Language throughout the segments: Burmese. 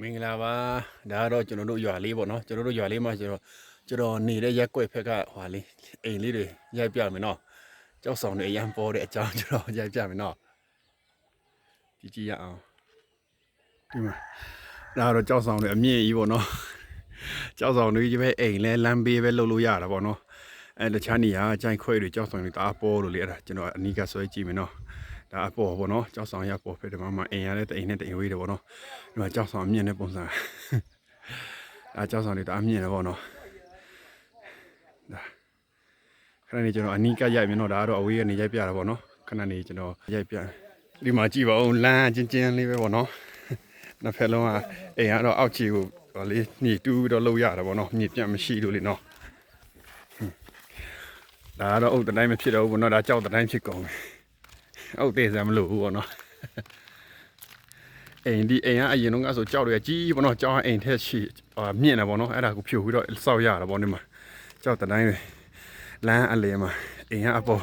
မင်္ဂလာပါဒါကတော့ကျွန်တော်တို့ရွာလေးပေါ့နော်ကျွန်တော်တို့ရွာလေးမှာကျွန်တော်ကျွန်တော်နေတဲ့ရက်ကွက်ဖက်ကဟွာလေးအိမ်လေးတွေရိုက်ပြမယ်နော်ကြောက်ဆောင်တွေအရန်ပေါ်တဲ့အကြောင်းကျွန်တော်ရိုက်ပြမယ်နော်ကြည့်ကြည့်ရအောင်ဒီမှာဒါကတော့ကြောက်ဆောင်တွေအမြင့်ကြီးပေါ့နော်ကြောက်ဆောင်တွေကြီးပဲအိမ်လဲလမ်းဘေးပဲလှုပ်လို့ရတာပေါ့နော်အဲတခြားနေရာကြိုင်ခွဲတွေကြောက်ဆောင်တွေတအားပေါ်လို့လေအဲ့ဒါကျွန်တော်အနီးကဆွဲကြည့်မယ်နော် ဒါအပေါ်ပေါ့နော်ကြောက်ဆောင်ရပေါ်ဖက်ဒီမှာမှအိမ်ရတဲ့အိမ်နဲ့အိမ်ဝေးတယ်ပေါ့နော်ဒီမှာကြောက်ဆောင်အမြင့်တဲ့ပုံစံအဲကြောက်ဆောင်တွေတအားမြင့်တယ်ပေါ့နော်ဒါခဏနေကျွန်တော်အနီးကပ်ရိုက်မြင်တော့ဒါကတော့အဝေးကနေရိုက်ပြတာပေါ့နော်ခဏနေကျွန်တော်ရိုက်ပြဒီမှာကြည့်ပါဦးလမ်းချင်းချင်းလေးပဲပေါ့နော်နှစ်ဖက်လုံးကအိမ်ကတော့အောက်ခြေကိုဟောလေးညှိတူးပြီးတော့လှုပ်ရတာပေါ့နော်ညှိပြတ်မရှိလို့လေနော်ဒါကတော့အုတ်တိုင်းမဖြစ်တော့ဘူးပေါ့နော်ဒါကြောက်တိုင်းဖြစ်ကုန်ပြီ အုတ်သေးစမ်းမလို့ဘူးပေါ့နော်အိမ်ဒီအိမ်ကအရင်တော့ကဆိုကြောက်တွေကကြီးပေါ့နော်ကြောက်ကအိမ်ထက်ရှိအာမြင့်တယ်ပေါ့နော်အဲ့ဒါကိုဖြိုပြီးတော့စောက်ရတာပေါ့ဒီမှာကြောက်တဲ့တိုင်းပဲလမ်းအလေမှာအိမ်ကအပေါ်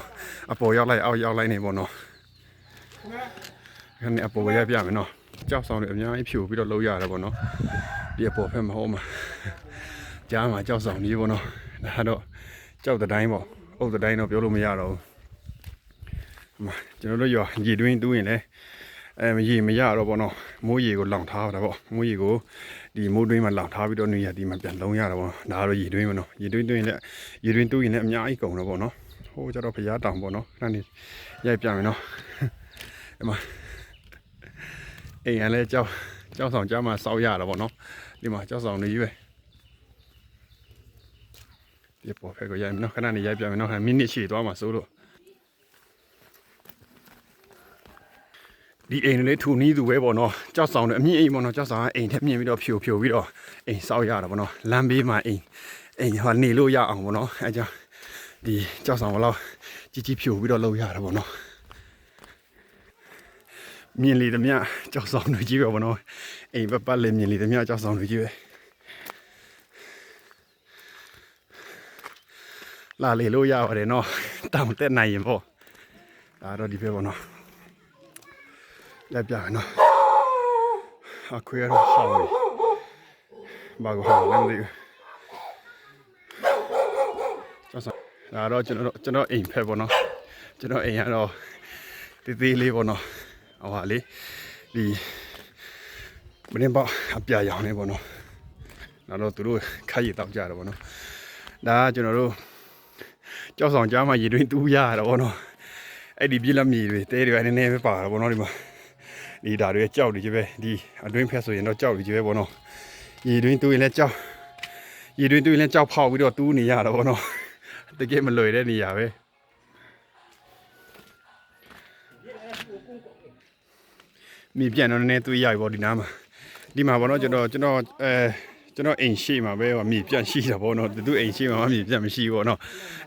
အပေါ်ရောက်လိုက်အောက်ရောက်လိုက်နေပေါ့နော်ခဏအပေါ်ရပြမယ်နော်ကြောက်ဆောင်တွေအများကြီးဖြိုပြီးတော့လုံးရတယ်ပေါ့နော်ဒီအပေါ်ဖက်မဟုတ်မှာကြားမှာကြောက်ဆောင်ကြီးပေါ့နော်ဒါတော့ကြောက်တဲ့တိုင်းပေါ့အုပ်တဲ့တိုင်းတော့ပြောလို့မရတော့ဘူးဒီမှာ ကျွန်တော်တို့ရောရေတွင်းတူးရင်လည်းအဲမရေမရတော့ဘောနော်မိုးရေကိုလောင်ထားတာပေါ့မိုးရေကိုဒီမိုးတွင်းမှာလောင်ထားပြီးတော့နေရဒီမှာပြန်လုံးရတာပေါ့ဒါကတော့ရေတွင်းပေါ့နော်ရေတွင်းတွင်းလည်းရေတွင်းတူးရင်လည်းအများကြီးကုန်တော့ပေါ့နော်ဟိုကျတော့ဖရားတောင်ပေါ့နော်ခဏနေရိုက်ပြမယ်နော်ဒီမှာအိမ်ရလဲကြောက်ကြောက်ဆောင်ကြားမှာစောက်ရတာပေါ့နော်ဒီမှာကြောက်ဆောင်နေကြီးပဲဒီပေါ်ဖက်ကိုရိုက်မယ်နော်ခဏနေရိုက်ပြမယ်နော်မိနစ်ရှိသွားမှာစိုးလို့ ဒီအိမ်လေးထူနီးသူပဲပေါ့နော်ကြောက်ဆောင်တယ်အမြင့်အိမ်ပေါ့နော်ကြောက်ဆောင်ကအိမ်ထက်မြင့်ပြီးတော့ဖြိုဖြိုပြီးတော့အိမ်ဆောက်ရတာပေါ့နော်လမ်းဘေးမှာအိမ်အိမ်ဟောနေလို့ရအောင်ပေါ့နော်အဲကြောင့်ဒီကြောက်ဆောင်ဘလောက်ကြီးကြီးဖြိုပြီးတော့လုပ်ရတာပေါ့နော်မြင်လေသမျှကြောက်ဆောင်တွေကြီးပဲပေါ့နော်အိမ်ပတ်ပတ်လေးမြင်လေသမျှကြောက်ဆောင်တွေကြီးပဲလာလေလို့ရပါတယ်နော်တောင်တက်နိုင်ရင်ပေါ့ဒါတော့ဒီပဲပေါ့နော် လက်ပြနော်အခွေရတော့ဟောင်းပြီဘာကိုဟောင်းလဲမသိဘူးကျောင်းစားဒါတော့ကျွန်တော်ကျွန်တော်အိမ်ဖက်ပေါ့နော်ကျွန်တော်အိမ်ကတော့တေးသေးလေးပေါ့နော်ဟောဟာလေးဒီမင်းပေါ့အပြရောင်နေပေါ့နော်နောက်တော့သူတို့ခါရည်တောက်ကြတယ်ပေါ့နော်ဒါကကျွန်တော်တို့ကြောက်ဆောင်ကြားမှာရေတွင်းတူးရတာပေါ့နော်အဲ့ဒီပြည်လက်မြေတွေတဲတွေနည်းနည်းပဲပါတာပေါ့နော်ဒီမှာ ဒီဒါတွေကြောက်တွေကြီးပဲဒီအတွင်းဖက်ဆိုရင်တော့ကြောက်တွေကြီးပဲပေါ့နော်ရေတွင်းတူးရင်လည်းကြောက်ရေတွင်းတူးရင်လည်းကြောက်ဖောက်ပြီးတော့တူးနေရတာပေါ့နော်တကယ်မလွယ်တဲ့နေရာပဲမြေပြန်တော့နည်းနည်းတူးရပြီပေါ့ဒီနားမှာဒီမှာပေါ့နော်ကျွန်တော်ကျွန်တော်အဲကျွန်တော်အိမ်ရှိမှာပဲဟောမြေပြန်ရှိတာပေါ့နော်သူအိမ်ရှိမှာမှမြေပြန်မရှိဘူးပေါ့နော်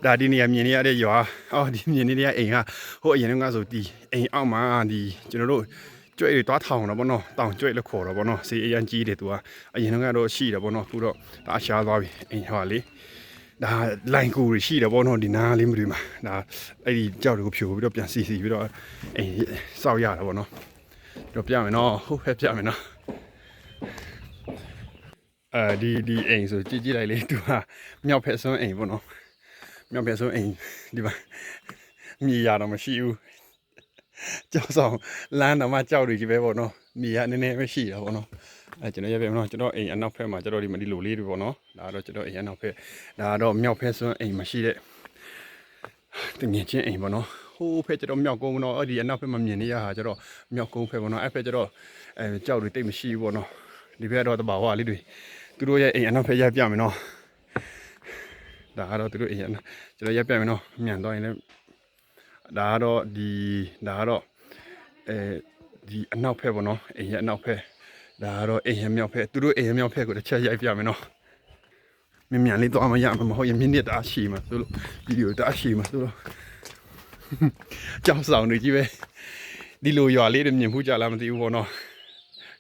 ဒါဒီနေရာမြင်နေရတဲ့ရွာအော်ဒီမြင်နေရတဲ့အိမ်ကဟိုအရင်ကဆိုဒီအိမ်အောက်မှာဒီကျွန်တော်တို့ ကျွဲတွေတွားထောင်တော့ဗောနော်တောင်ကျွဲလို့ခေါ်တော့ဗောနော်စီအရန်ကြီးတယ်သူကအရင်ကတော့ရှိတယ်ဗောနော်အခုတော့ဒါရှားသွားပြီအင်းဟောလေဒါလိုင်ကူတွေရှိတယ်ဗောနော်ဒီနားလေးမတွေ့မှာဒါအဲ့ဒီကြောက်တွေကိုဖြိုပြီးတော့ပြန်စီစီပြီးတော့အင်းစောက်ရတာဗောနော်တော့ပြမယ်နော်ဟုတ်ဖက်ပြမယ်နော်အဲဒီဒီအိမ်ဆိုကြည့်ကြည့်လိုက်လေသူကမြောက်ဖက်ဆုံးအိမ်ဗောနော်မြောက်ဖက်ဆုံးအိမ်ဒီမှာမြေရတော့မရှိဘူး ကြောက်ဆောင်လမ်းတော့မှကြောက်တွေကြီးပဲပေါ့နော်မြေကနည်းနည်းပဲရှိတာပေါ့နော်အဲကျွန်တော်ရပြမနော်ကျွန်တော်အိမ်အနောက်ဖက်မှာကျွန်တော်ဒီမဒီလိုလေးတွေပေါ့နော်ဒါကတော့ကျွန်တော်အိမ်အနောက်ဖက်ဒါကတော့မြောက်ဖက်စွန်းအိမ်မရှိတဲ့တငယ်ချင်းအိမ်ပေါ့နော်ဟိုးဖက်ကျွန်တော်မြောက်ကုန်းပေါ့နော်အဲ့ဒီအနောက်ဖက်မှာမြင်နေရတာကျွန်တော်မြောက်ကုန်းဖက်ပေါ့နော်အဲ့ဖက်ကျွန်တော်အဲကြောက်တွေတိတ်မရှိဘူးပေါ့နော်ဒီဘက်တော့တဘာဝလေးတွေသူတို့ရဲ့အိမ်အနောက်ဖက်ရပြမယ်နော်ဒါကတော့သူတို့အိမ်အနောက်ကျွန်တော်ရပြမယ်နော်မြန်တော့ရင်လည်း ဒါကတော့ဒီဒါကတော့အဲဒီအနောက်ဖက်ပေါ့နော်အိမ်ရဲ့အနောက်ဖက်ဒါကတော့အိမ်ရဲ့မြောက်ဖက်သူတို့အိမ်ရဲ့မြောက်ဖက်ကိုတစ်ချက်ရိုက်ပြမယ်နော်မြင်မြန်လေးတော့မရမှာမဟုတ်ရင်မိနစ်တအားရှိမှာဆိုလို့ဗီဒီယိုတအားရှိမှာဆိုလို့ကြောက်ဆောင်နေကြီးပဲဒီလိုရွာလေးတွေမြင်မှုကြလားမသိဘူးပေါ့နော်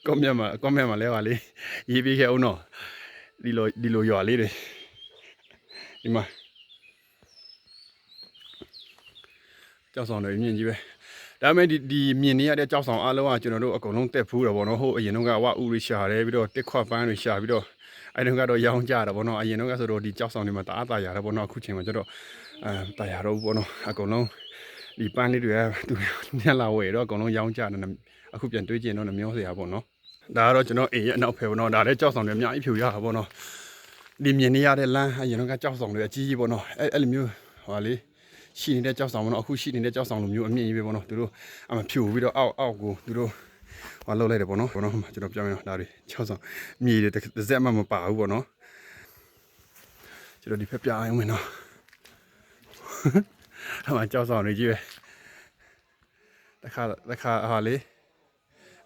ကွန်မန့်မှာကွန်မန့်မှာလဲပါလေရေးပေးခဲ့အောင်နော်ဒီလိုဒီလိုရွာလေးတွေဒီမှာ ကြောက်ဆောင်တွေမြင့်ကြီးပဲဒါပေမဲ့ဒီဒီမြင်နေရတဲ့ကြောက်ဆောင်အားလုံးကကျွန်တော်တို့အကုန်လုံးတက်ဖူးတယ်ဗောနော်ဟိုအရင်တော့ကဝဥတွေရှာတယ်ပြီးတော့တစ်ခွက်ပန်းတွေရှာပြီးတော့အဲ့တုန်းကတော့ရောင်းကြတာဗောနော်အရင်တော့ကဆိုတော့ဒီကြောက်ဆောင်တွေမှာတအားတာရတယ်ဗောနော်အခုချိန်မှာကျတော့အဲတာရတော့ဗောနော်အကုန်လုံးဒီပန်းလေးတွေကသူညလာဝယ်တော့အကုန်လုံးရောင်းကြတယ်အခုပြန်တွေးကြည့်တော့နှမျောစရာဗောနော်ဒါကတော့ကျွန်တော်အိမ်ရဲ့အနောက်ဖက်ဗောနော်ဒါလည်းကြောက်ဆောင်တွေအများကြီးဖြူရတာဗောနော်ဒီမြင်နေရတဲ့လမ်းအရင်တော့ကကြောက်ဆောင်တွေအကြီးကြီးဗောနော်အဲ့အဲ့လိုမျိုးဟောလေ ရှိနေတဲ့ကြောက်ဆောင်ဗောနော်အခုရှိနေတဲ့ကြောက်ဆောင်လိုမျိုးအမြင့်ကြီးပဲဗောနော်သူတို့အမဖြူပြီးတော့အောက်အောက်ကိုသူတို့ဟောလောက်လိုက်တယ်ပေါ့နော်ပေါ့နော်ကျွန်တော်ပြောင်းရအောင်ဒါတွေ6ဆောင်မြေတွေတစ်စက်မှမပါဘူးပေါ့နော်ကျွန်တော်ဒီဖက်ပြအောင်မယ်နော်ဒါမှကြောက်ဆောင်နေကြီးပဲတခါတခါဟာလေ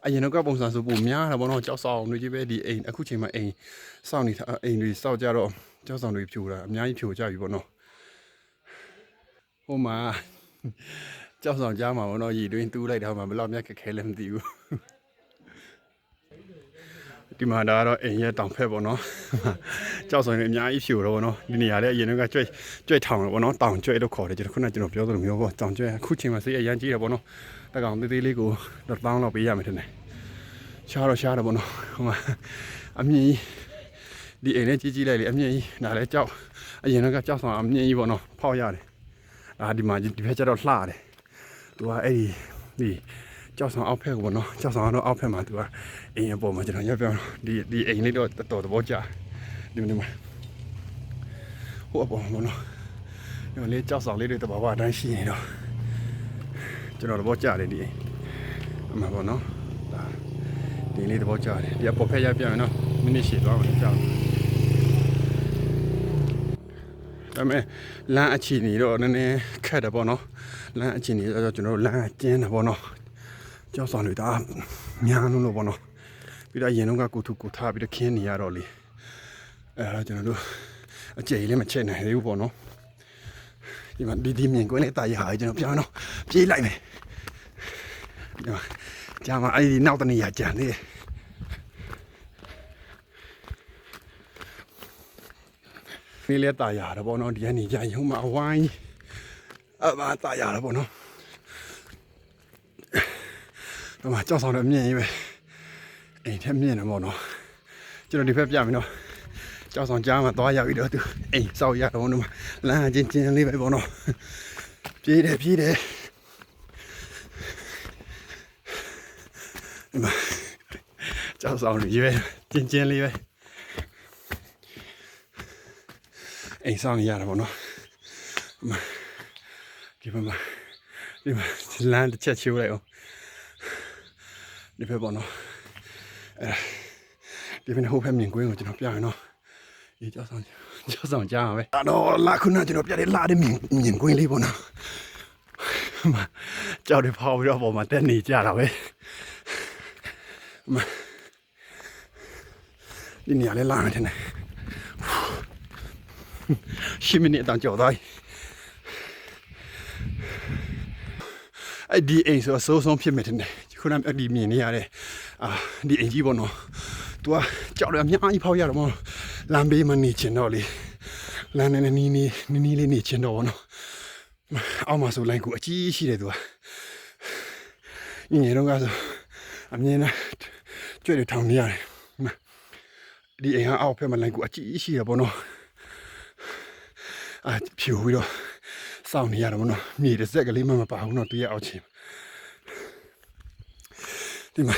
အရင်တော့ပုံစံဆိုပုံများတာပေါ့နော်ကြောက်ဆောင်နေကြီးပဲဒီအိမ်အခုချိန်မှာအိမ်စောင့်နေတာအိမ်တွေစောက်ကြတော့ကြောက်ဆောင်တွေဖြူတာအများကြီးဖြူကြပြီပေါ့နော် ဟိုမှာကြောက်ဆောင်ကြားမှာပေါ့နော်ရည်တွင်းတူးလိုက်တာမှဘယ်လောက်များခက်ခဲလဲမသိဘူးဒီမှာဒါကတော့အိမ်ရဲ့တောင်ဖက်ပေါ့နော်ကြောက်ဆောင်နေအများကြီးဖြူတော့ပေါ့နော်ဒီနေရာလေးအရင်ကကြွဲ့ကြွဲ့ထောင်တယ်ပေါ့နော်တောင်ကြွဲ့လို့ခေါ်တယ်ကျွန်တော်ခုနကကျွန်တော်ပြောသလိုမျိုးပေါ့တောင်ကြွဲ့အခုချိန်မှာစိတ်အရန်ကြီးတယ်ပေါ့နော်တကောင်သေးသေးလေးကိုတော့တောင်းတော့ပေးရမယ်ထင်တယ်ရှားတော့ရှားတယ်ပေါ့နော်ဟိုမှာအမြင့်ကြီးဒီအိမ်လေးကြီးကြီးလိုက်လေအမြင့်ကြီးဒါလည်းကြောက်အရင်ကကြောက်ဆောင်အမြင့်ကြီးပေါ့နော်ဖောက်ရတယ် အာဒီမှာဒီဘက်ကျတော့လှတယ်သူကအဲ့ဒီဒီကြောက်ဆောင်အောက်ဖက်ကပေါ့နော်ကြောက်ဆောင်ကတော့အောက်ဖက်မှာသူကအိမ်အပေါ်မှာကျွန်တော်ရပ်ပြောင်းဒီဒီအိမ်လေးတော့တော်တော်သဘောကျဒီမှာဟိုအပေါ်မှာပေါ့နော်ဒီမှာလေးကြောက်ဆောင်လေးတွေတဘာဝအတိုင်းရှိနေတော့ကျွန်တော်သဘောကျတယ်ဒီအိမ်အမှန်ပေါ့နော်ဒါဒီလေးသဘောကျတယ်ဒီအပေါ်ဖက်ရပ်ပြောင်းနော်မိနစ်ရှည်သွားမှကြောက် ဒါပေမဲ့လမ်းအခြေအနေတော့နည်းနည်းခက်တယ်ပေါ့နော်လမ်းအခြေအနေတော့ကျွန်တော်တို့လမ်းကကျင်းတယ်ပေါ့နော်ကြောက်ဆောင်တွေဒါများလုံးလို့ပေါ့နော်ပြီးတော့အရင်တော့ကကိုထုကိုထားပြီးတော့ခင်းနေရတော့လေအဲဒါကျွန်တော်တို့အကျယ်ကြီးလည်းမချက်နိုင်သေးဘူးပေါ့နော်ဒီမှာဒီဒီမြင်ကွင်းလေးတာရဟာကျွန်တော်ပြောင်းတော့ပြေးလိုက်မယ်ဒီမှာကြာမှာအဲ့ဒီနောက်တနေရာကြံနေတယ် နေလဲตายရတယ်ပေါ့နော်ဒီကနေကြရုံမှာအဝိုင်းအမตายရတယ်ပေါ့နော်ဒီမှာကြောက်ဆောင်တော့မြင်ရေးပဲအိမ်ထက်မြင်တယ်ပေါ့နော်ကျွန်တော်ဒီဘက်ပြမယ်နော်ကြောက်ဆောင်ကြားမှာသွားရောက်ပြီးတော့သူအိမ်စောက်ရတော့နော်လမ်းချင်းချင်းလေးပဲပေါ့နော်ပြေးတယ်ပြေးတယ်ဒီမှာကြောက်ဆောင်ကြီးပဲချင်းချင်းလေးပဲ အိမ်ဆောင်နေရတာပေါ့နော်ဒီမှာဒီမှာလမ်းတစ်ချက်ချိုးလိုက်အောင်ဒီဖက်ပေါ့နော်အဲဒီဖက်ဟိုဖက်မြင်ကွင်းကိုကျွန်တော်ပြရအောင်နော်ဒီကြောက်ဆောင်ကြောက်ဆောင်ကြားပါပဲအဲ့တော့လာခုနကျွန်တော်ပြတဲ့လာတဲ့မြင်မြင်ကွင်းလေးပေါ့နော်ကြောက်တယ်ဖောက်ပြီးတော့ပေါ်မှာတက်နေကြတာပဲဒီနေရာလေးလာမယ်ထင်တယ် 10မိနစ်တောင်ကြော်သွားပြီအဲ့ဒီအိမ်ဆိုအဆိုးဆုံးဖြစ်မယ်ထင်တယ်ခုနကဒီမြင်နေရတဲ့အာဒီအိမ်ကြီးပေါ့နော် तू ကကြောက်တယ်အများကြီးဖောက်ရတော့မဟုတ်လမ်းဘေးမှာနေချင်တော့လေလမ်းနဲ့နီးနီးနီးနီးလေးနေချင်တော့ဗောနော်အောက်မှာဆိုလိုင်းကူအကြီးရှိတယ် तू ကညနေတော့ကဆိုအမြင်နဲ့ကြွတွေထောင်နေရတယ်ဒီအိမ်ဟာအောက်ဖက်မှာလိုင်းကူအကြီးရှိတယ်ဗောနော် အာဖြူပြီးတော့စောင့်နေရတော့မနော်မြေတစ်စက်ကလေးမှမပါဘူးနော်တွေ့ရအောင်ချင်းဒီမှာ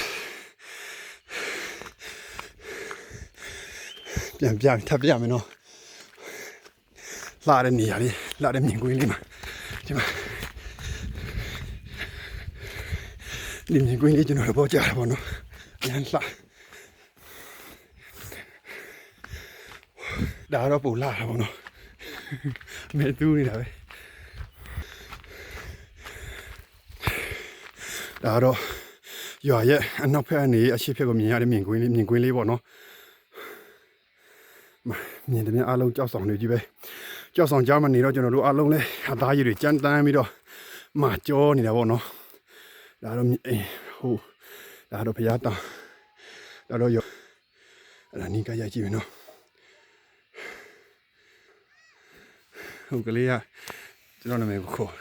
ပြန်ပြန်ထပ်ပြမယ်နော်လာတဲ့နေရာလေးလာတဲ့မြင်ကွင်းလေးမှာဒီမှာဒီမြင်ကွင်းလေးကျွန်တော်တို့ပေါ်ကြတာပေါ့နော်ပြန်လာဒါတော့ပူလာတာပေါ့နော် မဲတူးနေတာပဲဒါတော့ရွာရဲ့အနောက်ဖက်အနေအရှိဖက်ကိုမြင်ရတဲ့မြင်ကွင်းလေးမြင်ကွင်းလေးပေါ့နော်မမြင်တယ်များအားလုံးကြောက်ဆောင်နေကြီးပဲကြောက်ဆောင်ကြားမနေတော့ကျွန်တော်တို့အားလုံးလဲအသားရည်တွေကြမ်းတမ်းပြီးတော့မကြောနေတာပေါ့နော်ဒါတော့အေးဟိုဒါတော့ဖျားတောင်ဒါတော့ရောအဲ့ဒါနီးကရိုက်ကြည့်မယ်နော် ဟိုကလေးကကျွန်တော်နာမည်ကိုခေါ်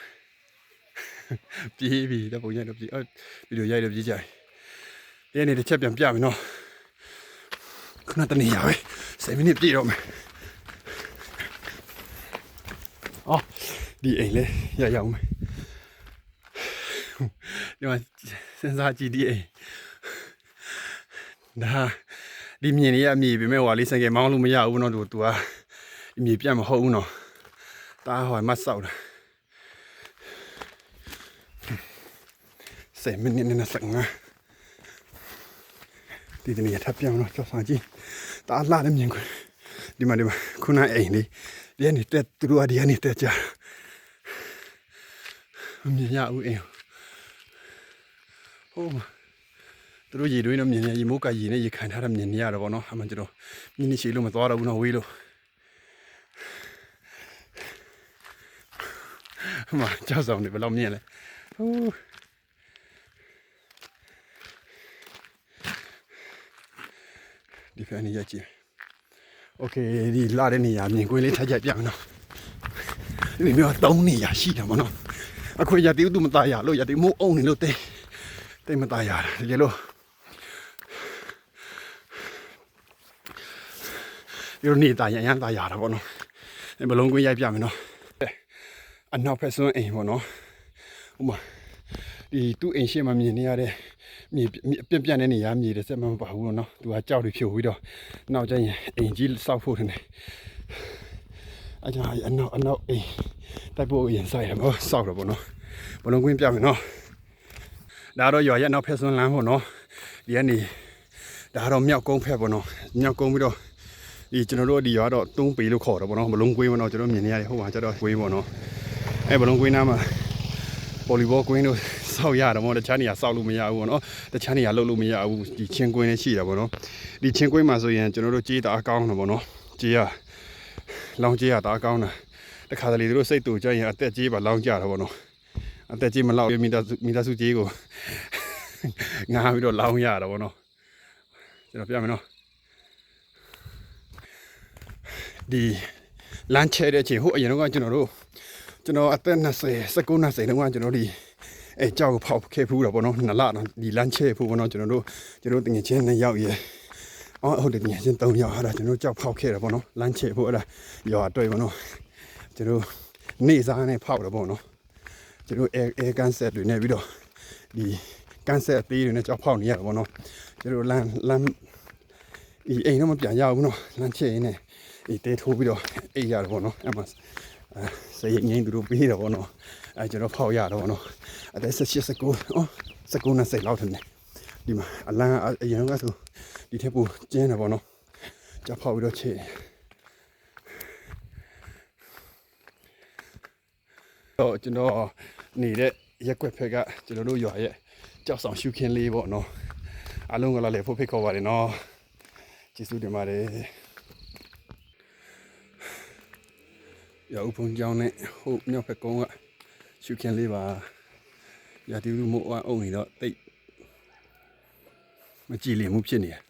ပြေးပြီတော့ပုံရိုက်တော့ပြေးအော်ဗီဒီယိုရိုက်တော့ပြေးကြတယ်ဒီနေ့တစ်ချက်ပြန်ပြမယ်နော်ခုနတနေရပဲ7မိနစ်ပြည့်တော့မယ်အော်ဒီအိမ်လေရရအောင်မယ်ဒီမှာစဉ်းစားကြည့်ဒီအိမ်ဒါဒီမြင်နေရအမြည်ပဲမဲ့ဟွာလေးဆိုင်ကမောင်းလို့မရဘူးနော်သူသူကအမြည်ပြတ်မဟုတ်ဘူးနော် တားဟွာမတ်ဆောက်တာဆယ်မိနစ်နဲ့ဆက်ငါဒီတနေ့ထပ်ပြောင်းတော့ကြောက်ဆောင်ကြည့်တားလာတယ်မြင်ခွဒီမှာဒီမှာခုနအိမ်လေးဒီကနေတက်သူတို့ကဒီကနေတက်ကြမမြင်ရဘူးအိမ်ဟိုးသူတို့ရေတွင်းတော့မြင်ရရေမိုးကရေနဲ့ရေခံထားတာမြင်နေရတော့ဗောနော်အမှကျွန်တော်မြင်းနေချီလို့မသွားတော့ဘူးနော်ဝေးလို့ အမကြောက်ဆောင်နေဘယ်လောက်မြင်လဲဟိုး ဒီဖက်နေရကြည့်โอเคဒီလာတဲ့နေရာမြင်ကွင်းလေးထပ်ကြိုက်ပြမယ်နော်ဒီမျိုးသုံးနေရရှိတယ်မနော်အခုရတိသူမตายရလို့ရတိမိုးအုံနေလို့တိတ်တိတ်မตายရတာတကယ်လို့ဒီလိုနေတာရရန်ตายရတာပေါ့နော်ဒီဘလုံးကွင်းရိုက်ပြမယ်နော် အနောက်ဖက်စွန်းအိမ်ပေါ့နော်ဥမာဒီသူ့အိမ်ရှိမှမြင်နေရတဲ့မြေပြက်ပြက်တဲ့နေရာမြေတဲ့စက်မမပါဘူးနော်သူကကြောက်တွေဖြိုပြီးတော့နောက်ကျရင်အိမ်ကြီးစောက်ဖို့ထင်တယ်အကြအနောက်အနောက်အိမ်တိုက်ဖို့ရင်ဆိုင်ရမောစောက်တော့ပေါ့နော်ဘလုံးကွင်းပြမယ်နော်ဒါတော့ရွာရဲ့နောက်ဖက်စွန်းလမ်းပေါ့နော်ဒီကနေဒါတော့မြောက်ကုန်းဖက်ပေါ့နော်မြောက်ကုန်းပြီးတော့ဒီကျွန်တော်တို့ဒီရွာတော့တုံးပေလို့ခေါ်တော့ပေါ့နော်ဘလုံးကွင်းပေါ့နော်ကျွန်တော်မြင်နေရတယ်ဟိုမှာကျတော့ကွင်းပေါ့နော် အဲဘလုံးကွင်းနားမှာဗောလီဘောကွင်းတို့စောက်ရတယ်မောတခြားနေရာစောက်လို့မရဘူးပေါ့နော်တခြားနေရာလှုပ်လို့မရဘူးဒီချင်းကွင်းလေးရှိတာပေါ့နော်ဒီချင်းကွင်းမှာဆိုရင်ကျွန်တော်တို့ကြေးတာအကောင်းတယ်ပေါ့နော်ကြေးရလောင်းကြေးရတာအကောင်းတာတခါတလေသူတို့စိတ်တူကြရင်အသက်ကြေးပါလောင်းကြတာပေါ့နော်အသက်ကြေးမလောက်မိသားစုမိသားစုကြေးကိုငားပြီးတော့လောင်းရတာပေါ့နော်ကျွန်တော်ပြမယ်နော်ဒီလမ်းချဲတဲ့အချိန်ဟိုအရင်တော့ကကျွန်တော်တို့ ကျွန်တော်အသက်20 19 20တုန်းကကျွန်တော်ဒီအဲကြောက်ကိုဖောက်ခဲ့ဖူးတော့ဗောနော်နလတော့ဒီလမ်းချဲဖူးဗောနော်ကျွန်တော်တို့ကျွန်တော်တငယ်ချင်းနဲ့ရောက်ရဲအော်ဟုတ်တယ်တငယ်ချင်း3ယောက်ဟာကျွန်တော်ကြောက်ဖောက်ခဲ့တယ်ဗောနော်လမ်းချဲဖူးအဲ့ဒါရောအတွေ့ဗောနော်ကျွန်တော်နေစားနဲ့ဖောက်တယ်ဗောနော်ကျွန်တော်အဲအဲကန်ဆက်တွေနဲ့ပြီးတော့ဒီကန်ဆက်အသေးတွေနဲ့ကြောက်ဖောက်နေရတာဗောနော်ကျွန်တော်လမ်းလမ်းဒီအိမ်တော့မပြန်ရဘူးနော်လမ်းချဲရင်းနဲ့ဒီတဲထိုးပြီးတော့အိပ်ရတယ်ဗောနော်အဲ့မှာအဲ စရိတ်ငိမ့်သူတို့ပေးတယ်ဗောနော်အဲကျွန်တော်ဖောက်ရတော့ဗောနော်အသက်16 19အော်19နဲ့စိတ်လောက်တယ်ဒီမှာအလန်းအရင်ကဆိုဒီထက်ပိုကျင်းတယ်ဗောနော်ကြဖောက်ပြီးတော့ချေတော့ကျွန်တော်နေတဲ့ရက်ွက်ဖက်ကကျွန်တော်တို့ရွာရဲ့ကြောက်ဆောင်ရှုခင်းလေးပေါ့နော်အားလုံးကလည်းဖို့ဖိတ်ခေါ်ပါတယ်နော်ကျေးဇူးတင်ပါတယ် ရောက်ဖုန်ကြောင်းနဲ့ဟိုမြောက်ဘက်ကုန်းကရှုခင်းလေးပါရာတီလူမို့အုံနေတော့တိတ်မကြည်လင်မှုဖြစ်နေတယ်